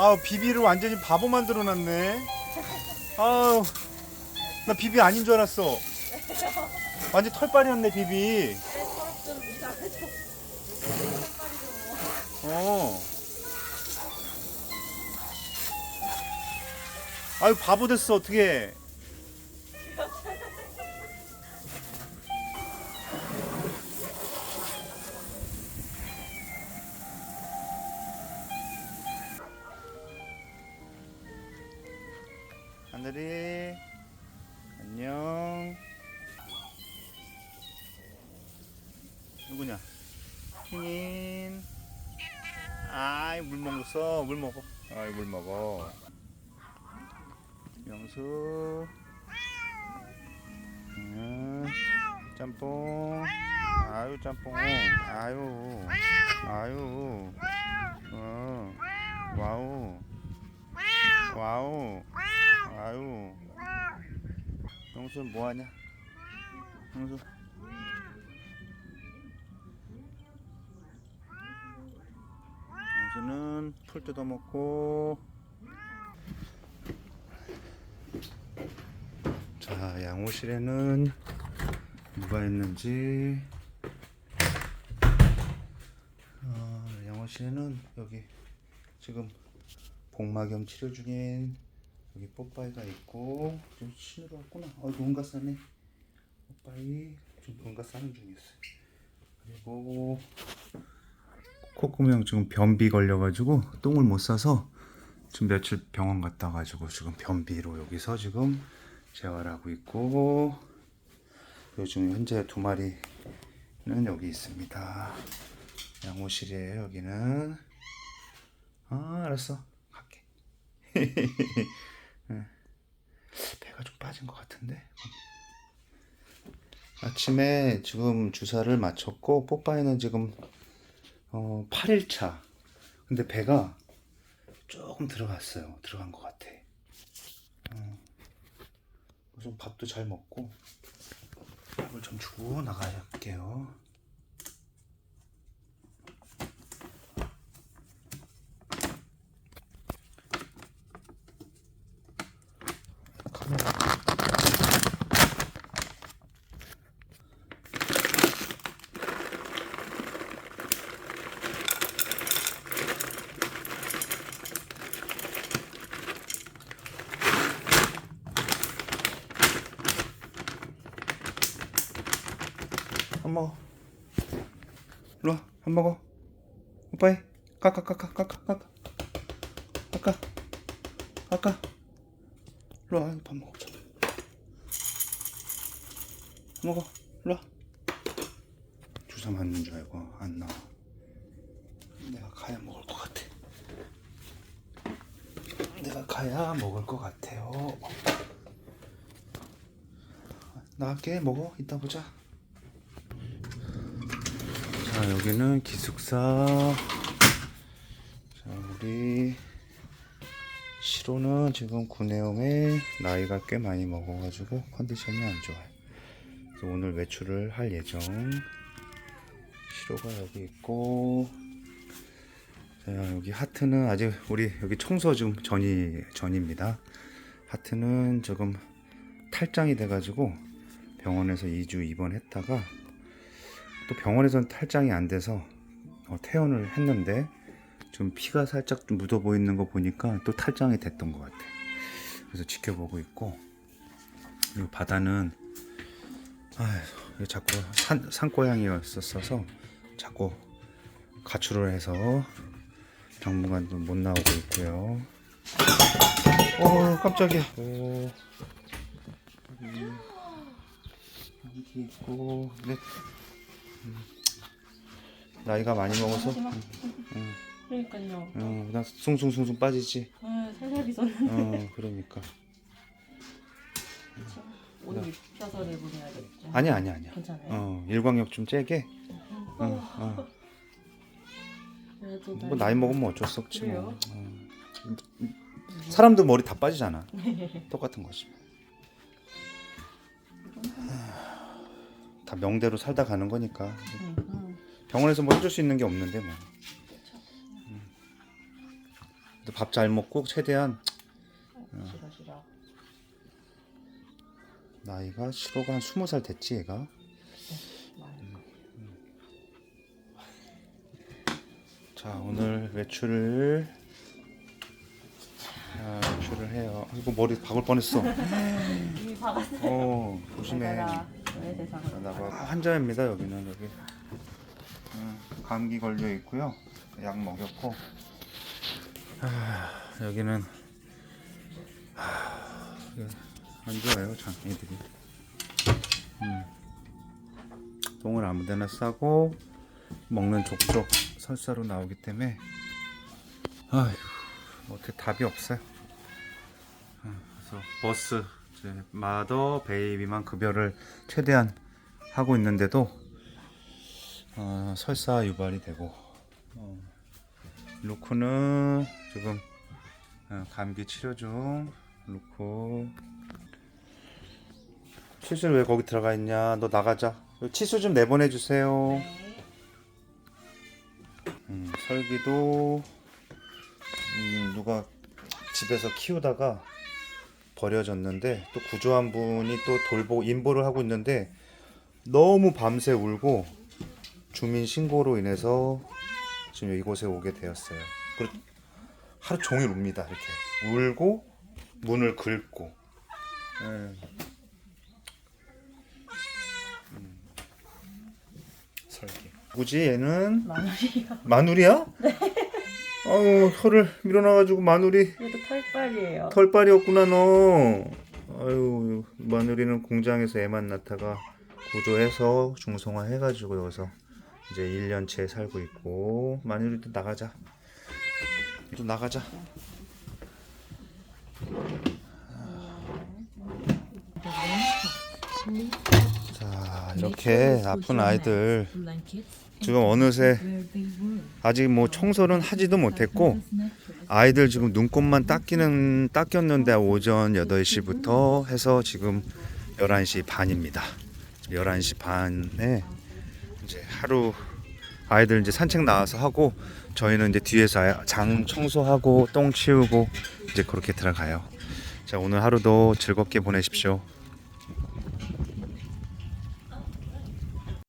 아 비비를 완전히 바보 만들어 놨네. 아우 나 비비 아닌 줄 알았어. 완전 털빨이었네 비비. 어. 아유 바보 됐어 어떻게? 하늘이 안녕. 누구냐? 흰인. 아이 물 먹었어. 물 먹어. 아이 물 먹어. 명수. 응. 짬뽕. 아유 짬뽕. 아유. 아유. 어. 와우. 와우. 아유. 명수 뭐하냐? 명수. 명수는 풀 뜯어 먹고. 자, 양호실에는 누가 있는지. 어, 양호실에는 여기 지금 복막염 치료 중인 여기 뽀빠이가 있고 좀 신으러 왔구나. 어, 뭔가 싸네. 뽀빠이 좀 뭔가 싸는 중이었어요. 그리고 콧구멍 지금 변비 걸려가지고 똥을 못 싸서 지금 며칠 병원 갔다 가지고 지금 변비로 여기서 지금 재활하고 있고 요즘 현재 두 마리는 여기 있습니다. 양호실이에요 여기는. 아 알았어 갈게. 예. 배가 좀 빠진 것 같은데. 아침에 지금 주사를 맞췄고 뽀빠이는 지금 어 8일차. 근데 배가 조금 들어갔어요. 들어간 것 같아. 어. 좀 밥도 잘 먹고 밥을 좀 주고 나가야할게요. 한 먹어. 일로 와, 한 먹어. 오빠이, 까까, 까까, 까까, 까까, 까까, 까까. 일로 와, 밥 먹자. 먹어, 일로 와. 주사 맞는 줄 알고 안 나와. 내가 가야 먹을 것 같아. 내가 가야 먹을 것 같아요. 나갈게, 먹어. 이따 보자. 자 여기는 기숙사. 자 우리 시로는 지금 구내염에 나이가 꽤 많이 먹어가지고 컨디션이 안 좋아요. 그래서 오늘 외출을 할 예정. 시로가 여기 있고. 자 여기 하트는 아직 우리 여기 청소 중 전이 전입니다. 하트는 지금 탈장이 돼가지고 병원에서 2주 입원했다가 또 병원에서는 탈장이 안 돼서 어, 퇴원을 했는데 좀 피가 살짝 좀 묻어 보이는 거 보니까 또 탈장이 됐던 것 같아. 그래서 지켜보고 있고 그리고 바다는 아휴 자꾸 산, 산고양이였었어서 자꾸 가출을 해서 당분간도 못 나오고 있고요. 어 깜짝이야. 오, 여기, 여기 있고 네. 나이가 많이 먹어서 그러니까요. 어, 나 숭숭숭숭 빠지지. 아, 살살이 선 어, 그러니까. 오늘 입혀서 내보내야겠죠. 아니야, 아니야, 아니야. 괜찮아요. 어, 일광욕 좀 째게. 어, 어. 그래도 뭐 나이 먹으면 어쩔 수 없지 뭐. 그래요? 어. 사람도 머리 다 빠지잖아. 똑같은 거지. 다 명대로 살다 가는 거니까. 응, 응. 병원에서 뭐 해줄 수 있는 게 없는데 뭐. 음. 밥잘 먹고 최대한 싫어 싫어. 나이가 시로가 한 스무 살 됐지 얘가. 자 오늘 외출을 아, 외출을 해요. 이거 머리 박을 뻔했어. 이미 박았어. 어 조심해. 왜 세상으로. 나가 환자입니다 여기는 여기. 어, 감기 걸려 있고요. 약 먹였고. 아, 여기는 아, 안 좋아요 장애들이. 음. 똥을 아무데나 싸고 먹는 족족 설사로 나오기 때문에 아휴 뭐 어떻게 답이 없어요. 어, 그래서 버스 마더 베이비만 급여를 최대한 하고 있는데도 어, 설사 유발이 되고 어, 루크는 지금 어, 감기 치료 중. 루크. 치수는 왜 거기 들어가 있냐? 너 나가자. 치수 좀 내보내 주세요. 네. 음, 설기도 음, 누가 집에서 키우다가 버려졌는데 또 구조한 분이 또 돌보 인보를 하고 있는데 너무 밤새 울고 주민 신고로 인해서 지금 이곳에 오게 되었어요. 그리고 하루 종일 웁니다. 이렇게 울고 문을 긁고. 예. 음. 설기. 누구지 얘는? 마늘이요. 마누리야? 네. 아유 털을 밀어놔가지고 마누리 얘도 털빨이에요. 털빨이었구나 너. 아유 마누리는 공장에서 애만 낳다가 구조해서 중성화 해가지고 여기서 이제 1년째 살고 있고 마누리도 나가자. 또 나가자. 자 이렇게 아픈 아이들 지금 어느새 아직 뭐 청소는 하지도 못했고 아이들 지금 눈곱만 닦이는 닦였는데 오전 8시부터 해서 지금 11시 반입니다. 11시 반에 이제 하루 아이들 이제 산책 나와서 하고 저희는 이제 뒤에서 장 청소하고 똥 치우고 이제 그렇게 들어가요. 자 오늘 하루도 즐겁게 보내십시오.